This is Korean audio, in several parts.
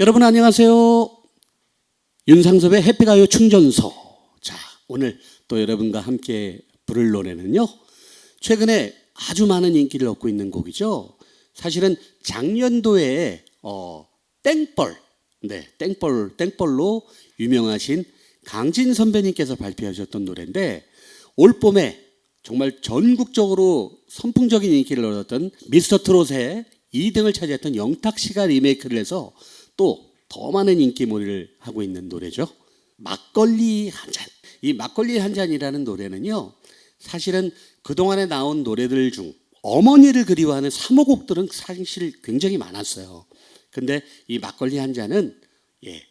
여러분 안녕하세요. 윤상섭의 해피가요 충전소. 자, 오늘 또 여러분과 함께 부를 노래는요. 최근에 아주 많은 인기를 얻고 있는 곡이죠. 사실은 작년도에 어, 땡벌, 네, 땡벌, 땡벌로 유명하신 강진 선배님께서 발표하셨던 노래인데 올 봄에 정말 전국적으로 선풍적인 인기를 얻었던 미스터 트롯의 2등을 차지했던 영탁 씨가 리메이크를 해서 또 더 많은 인기몰이를 하고 있는 노래죠. 막걸리 한 잔. 이 막걸리 한 잔이라는 노래는요. 사실은 그동안에 나온 노래들 중 어머니를 그리워하는 사모곡들은 사실 굉장히 많았어요. 근데 이 막걸리 한 잔은 예.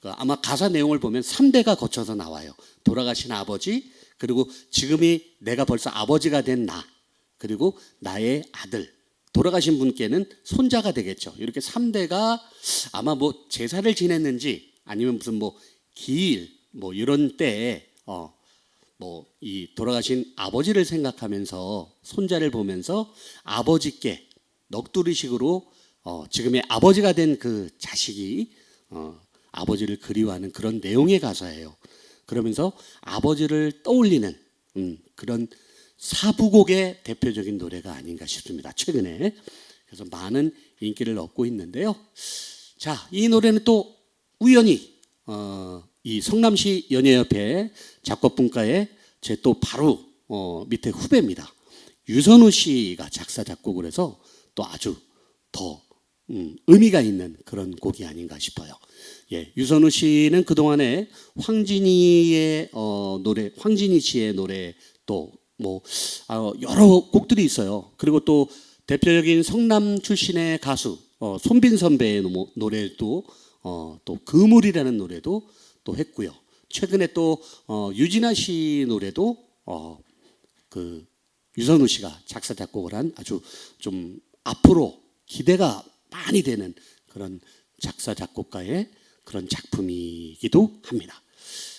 그 아마 가사 내용을 보면 3대가 거쳐서 나와요. 돌아가신 아버지, 그리고 지금이 내가 벌써 아버지가 된 나, 그리고 나의 아들, 돌아가신 분께는 손자가 되겠죠. 이렇게 3대가 아마 뭐 제사를 지냈는지 아니면 무슨 뭐 기일 뭐 이런 때에 어 뭐 이 돌아가신 아버지를 생각하면서 손자를 보면서 아버지께 넋두리식으로 어 지금의 아버지가 된 그 자식이 어 아버지를 그리워하는 그런 내용의 가사예요. 그러면서 아버지를 떠올리는 음, 그런 사부곡의 대표적인 노래가 아닌가 싶습니다. 최근에 그래서 많은 인기를 얻고 있는데요. 자, 이 노래는 또 우연히 어, 이 성남시 연예협회 작곡분과의 제 또 바로 어, 밑에 후배입니다. 유선우 씨가 작사 작곡을 해서 또 아주 더 음, 의미가 있는 그런 곡이 아닌가 싶어요. 예, 유선우 씨는 그 동안에 황진이의 어, 노래, 황진이 씨의 노래 또 뭐 아, 여러 곡들이 있어요. 그리고 또 대표적인 성남 출신의 가수 어, 손빈 선배의 노- 노래도 어, 또 그물이라는 노래도 또 했고요. 최근에 또 어, 유진아 씨 노래도 어, 그 유선우 씨가 작사 작곡을 한 아주 좀 앞으로 기대가 많이 되는 그런 작사 작곡가의 그런 작품이기도 합니다.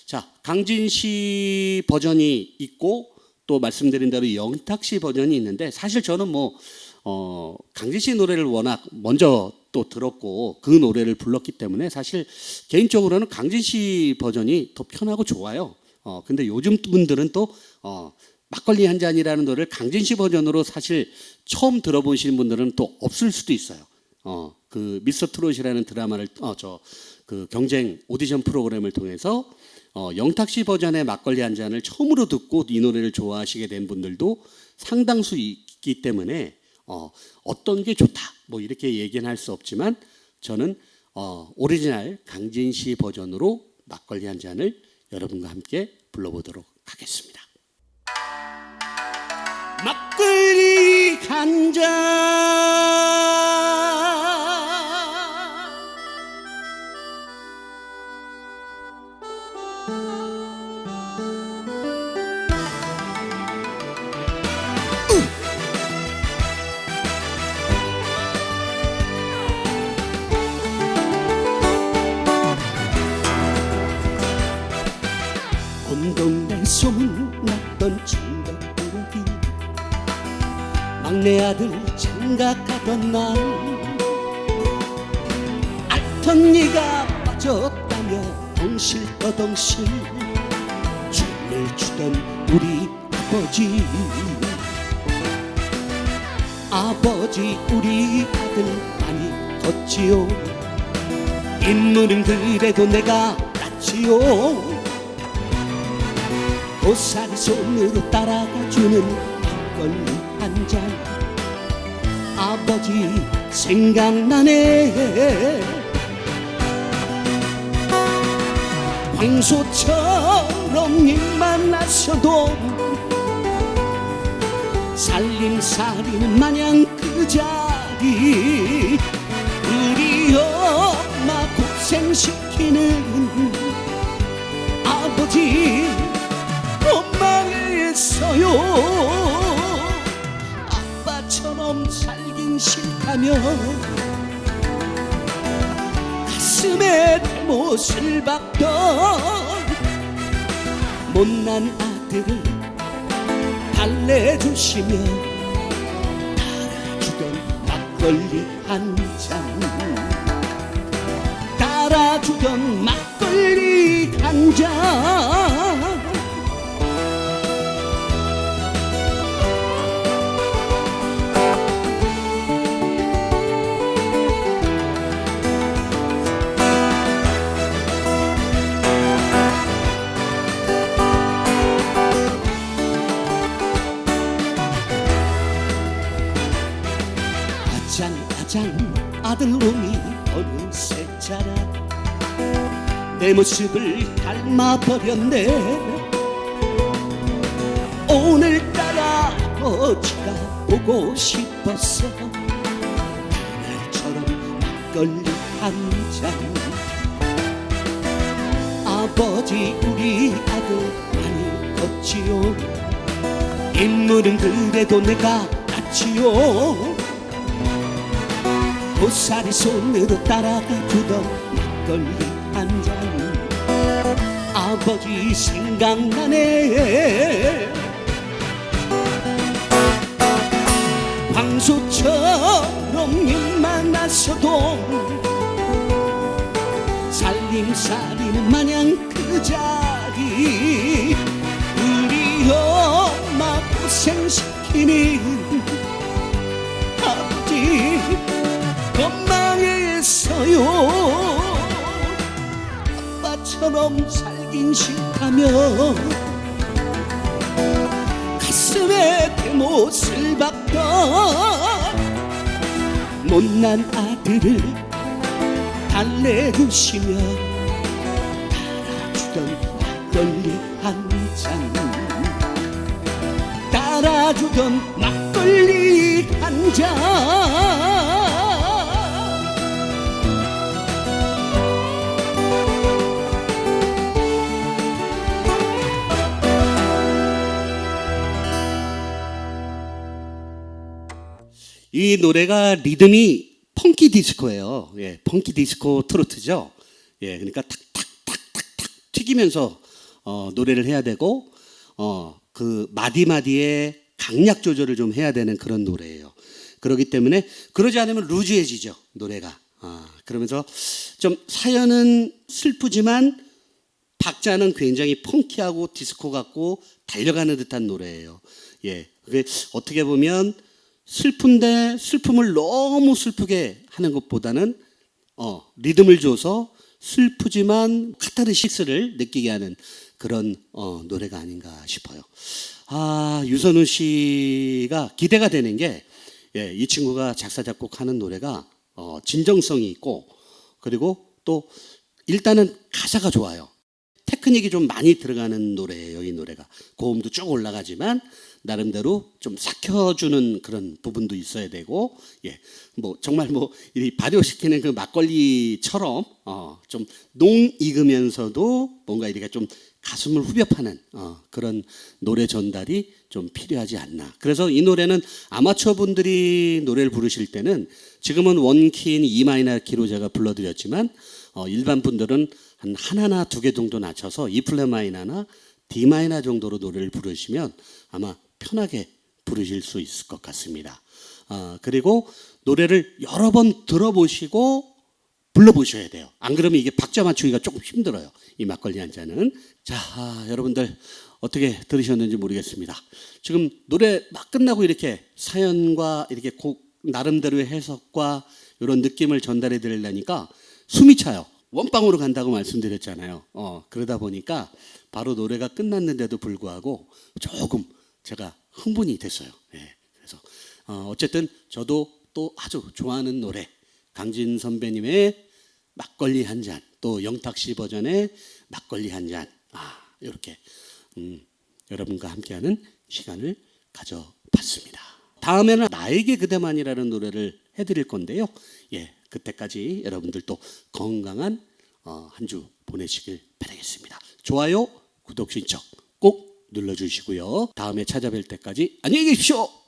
자, 강진 씨 버전이 있고 또 말씀드린 대로 영탁 씨 버전이 있는데 사실 저는 뭐 어, 강진 씨 노래를 워낙 먼저 또 들었고 그 노래를 불렀기 때문에 사실 개인적으로는 강진 씨 버전이 더 편하고 좋아요. 어, 근데 요즘 분들은 또 어, 막걸리 한 잔이라는 노래를 강진 씨 버전으로 사실 처음 들어보시는 분들은 또 없을 수도 있어요. 어, 그 미스터 트롯이라는 드라마를 어, 저그 경쟁 오디션 프로그램을 통해서 어, 영탁 씨 버전의 막걸리 한 잔을 처음으로 듣고 이 노래를 좋아하시게 된 분들도 상당수 있기 때문에 어, 어떤 게 좋다 뭐 이렇게 얘기는 할 수 없지만 저는 어, 오리지널 강진 씨 버전으로 막걸리 한 잔을 여러분과 함께 불러보도록 하겠습니다. 막걸리 한 잔. 막내 아들 장가가던 날 알던 네가 빠졌다며 덩실떠덩실 춤을 추던 우리 아버지. 아버지 우리 아들 많이 컸지요. 인물은 그래도 내가 낫지요. 고사리 손으로 따라가주는 막걸리 한 잔 아버지 생각나네. 광소처럼 입만 나서도 살림살이는 마냥 그 자리 우리 엄마 고생시키는 아버지 원망했어요 살긴 싫다며 가슴에 못을 박던 못난 아들을 달래주시며 달아주던 막걸리 한잔. 따라주던 막걸리 한잔 아장 아장 아들놈이 어느새 자라. 내 모습을 닮아버렸네. 오늘따라 아버지가 보고 싶었어 그날처럼 막걸리 한잔. 아버지 우리 아들 많이 컸지요. 인물은 그래도 내가 낫지요 고사리 손으로 따라가 주던 막걸리 한 잔 아버지 생각나네. 황소처럼 입만 나서도 살림살이는 마냥 그 자리 아빠처럼 살긴 싫다며 가슴에 대못을 박던 못난 아들을 달래주시며 따라주던 막걸리 한잔 따라주던 막걸리 한잔 이 노래가 리듬이 펑키 디스코예요. 예, 펑키 디스코 트로트죠. 예, 그러니까 탁탁탁탁탁 튀기면서 어, 노래를 해야 되고 어, 그 마디 마디에 강약 조절을 좀 해야 되는 그런 노래예요. 그렇기 때문에 그러지 않으면 루즈해지죠 노래가. 아, 그러면서 좀 사연은 슬프지만 박자는 굉장히 펑키하고 디스코 같고 달려가는 듯한 노래예요. 예, 그게 어떻게 보면 슬픈데 슬픔을 너무 슬프게 하는 것보다는 어, 리듬을 줘서 슬프지만 카타르시스를 느끼게 하는 그런 어, 노래가 아닌가 싶어요. 아 유선우 씨가 기대가 되는 게 예, 이 친구가 작사 작곡하는 노래가 어, 진정성이 있고 그리고 또 일단은 가사가 좋아요. 테크닉이 좀 많이 들어가는 노래예요, 이 노래가. 고음도 쭉 올라가지만 나름대로 좀 삭혀주는 그런 부분도 있어야 되고, 예, 뭐 정말 뭐 이 발효시키는 그 막걸리처럼 어, 좀 농 익으면서도 뭔가 이렇게 좀 가슴을 후벼 파는 어, 그런 노래 전달이 좀 필요하지 않나. 그래서 이 노래는 아마추어 분들이 노래를 부르실 때는 지금은 원키인 E 마이너 키로 제가 불러드렸지만 어, 일반 분들은 한 하나나 두 개 정도 낮춰서 E 플랫 마이너나 D 마이너 정도로 노래를 부르시면 아마 편하게 부르실 수 있을 것 같습니다. 아, 그리고 노래를 여러 번 들어보시고 불러보셔야 돼요. 안 그러면 이게 박자 맞추기가 조금 힘들어요. 이 막걸리 한 잔은. 자, 아, 여러분들 어떻게 들으셨는지 모르겠습니다. 지금 노래 막 끝나고 이렇게 사연과 이렇게 곡 나름대로의 해석과 이런 느낌을 전달해 드리려니까 숨이 차요. 원방으로 간다고 말씀드렸잖아요. 어, 그러다 보니까 바로 노래가 끝났는데도 불구하고 조금 제가 흥분이 됐어요. 예, 그래서 어, 어쨌든 저도 또 아주 좋아하는 노래 강진 선배님의 막걸리 한 잔, 또 영탁 씨 버전의 막걸리 한 잔, 아 이렇게 음, 여러분과 함께하는 시간을 가져봤습니다. 다음에는 나에게 그대만이라는 노래를 해드릴 건데요. 예, 그때까지 여러분들 또 건강한 어, 한 주 보내시길 바라겠습니다. 좋아요, 구독 신청 꼭 눌러주시고요. 다음에 찾아뵐 때까지 안녕히 계십시오.